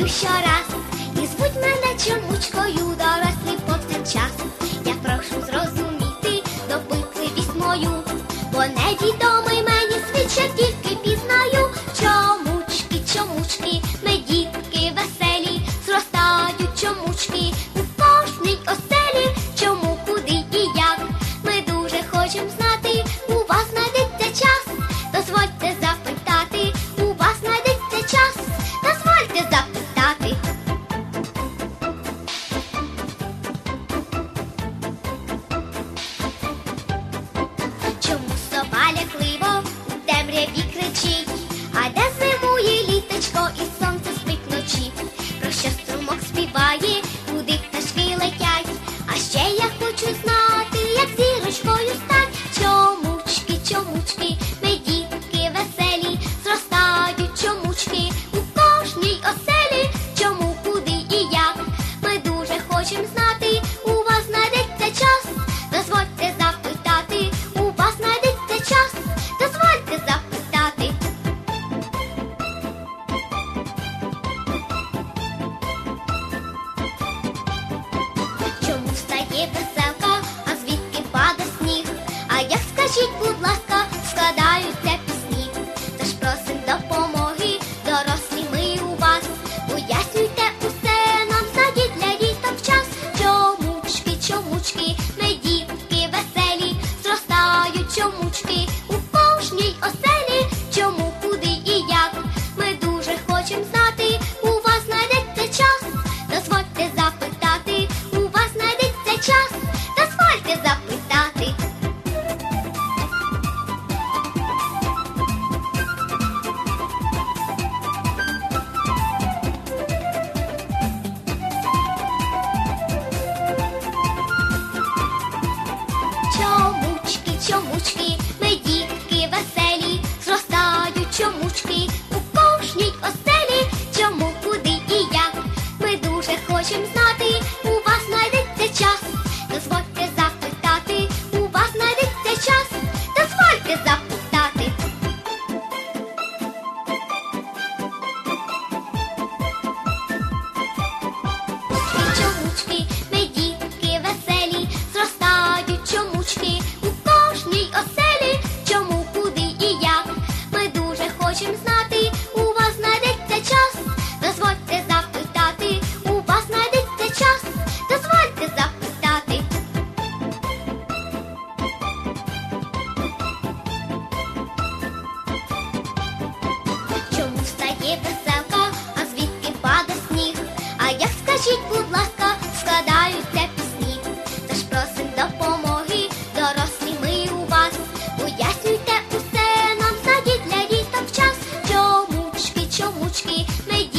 прийду щораз і збудь мене чомучкою, дорослий час. Я прошу зрозуміти допитливість мою, бо невідомий мені світ. кричить, а де You хочем знати. Make